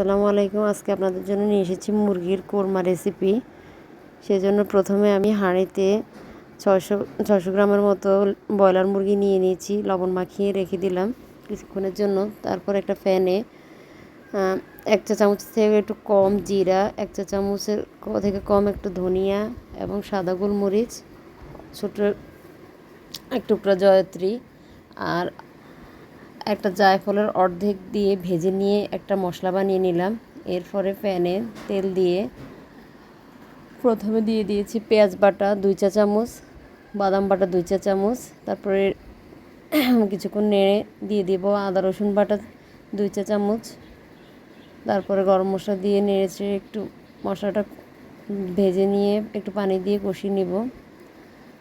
আসসালামু আলাইকুম। আজকে আপনাদের জন্য নিয়ে এসেছি মুরগির কোরমা রেসিপি। সেজন্য প্রথমে আমি হাঁড়িতে ছয়শো ছশো গ্রামের মতো ব্রয়লার মুরগি নিয়ে নিয়েছি, লবণ মাখিয়ে রেখে দিলাম কিছুক্ষণের জন্য। তারপর একটা ফ্যানে এক চা চামচ থেকে একটু কম জিরা, এক চা চামচের থেকে কম একটু ধনিয়া এবং সাদা গোলমরিচ, ছোটো এক টুকরা জয়ত্রী আর একটা জায়ফলের অর্ধেক দিয়ে ভেজে নিয়ে একটা মশলা বানিয়ে নিলাম। এরপরে প্যানে তেল দিয়ে প্রথমে দিয়ে দিয়েছি পেঁয়াজ বাটা দুই চা চামচ, বাদাম বাটা দুই চা চামচ, তারপরে কিছুক্ষণ নেড়ে দিয়ে দিব আদা রসুন বাটা দুই চা চামচ। তারপরে গরম মশলা দিয়ে নেড়েছে একটু মশলাটা ভেজে নিয়ে একটু পানি দিয়ে কষিয়ে নিব।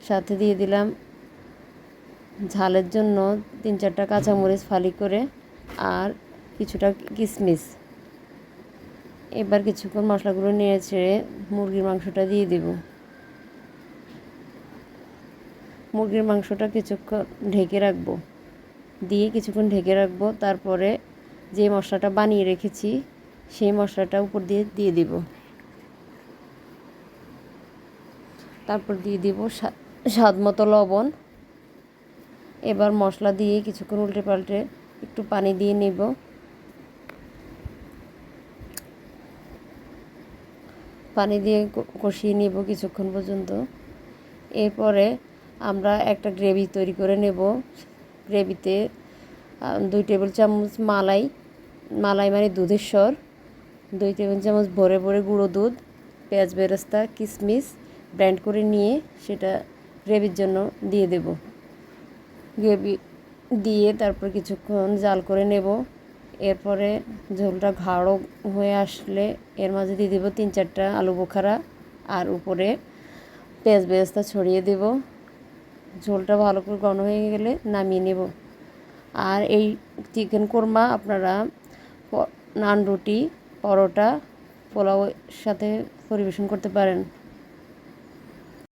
সাথে দিয়ে দিলাম ঝালের জন্য তিন চারটা কাঁচামরিচ ফালি করে আর কিছুটা কিশমিশ এবার কিছুক্ষণ মশলাগুলো নিয়ে ছেড়ে মুরগির মাংসটা দিয়ে দেব। মুরগির মাংসটা কিছুক্ষণ ঢেকে রাখব। দিয়ে কিছুক্ষণ ঢেকে রাখব, তারপরে যে মশলাটা বানিয়ে রেখেছি, সেই মশলাটা উপর দিয়ে দিয়ে দিব। তারপর দিয়ে দিব স্বাদ মতো লবণ। এবার মশলা দিয়ে কিছুক্ষণ উল্টে পাল্টে একটু পানি দিয়ে নেব। পানি দিয়ে কষিয়ে নেব কিছুক্ষণ পর্যন্ত। এরপরে আমরা একটা গ্রেভি তৈরি করে নেব। গ্রেভিতে দুই টেবিল চামচ মালাই মালাই মানে দুধের স্বর, দুই টেবিল চামচ ভরে ভরে গুঁড়ো দুধ, পেঁয়াজ বেরেস্তা কিশমিশ ব্র্যান্ড করে নিয়ে সেটা গ্রেভির জন্য দিয়ে দেবো। গ্রেভি দিয়ে তারপর কিছুক্ষণ জাল করে নেব। এরপরে ঝোলটা ঘাড়ো হয়ে আসলে এর মাঝে দিয়ে দেবো তিন চারটা আলু বোখারা আর উপরে পেঁয়াজ বেরেস্তা ছড়িয়ে দেব। ঝোলটা ভালো করে ঘন হয়ে গেলে নামিয়ে নেব। আর এই চিকেন কোরমা আপনারা নান রুটি, পরোটা, পোলাওয়ের সাথে পরিবেশন করতে পারেন।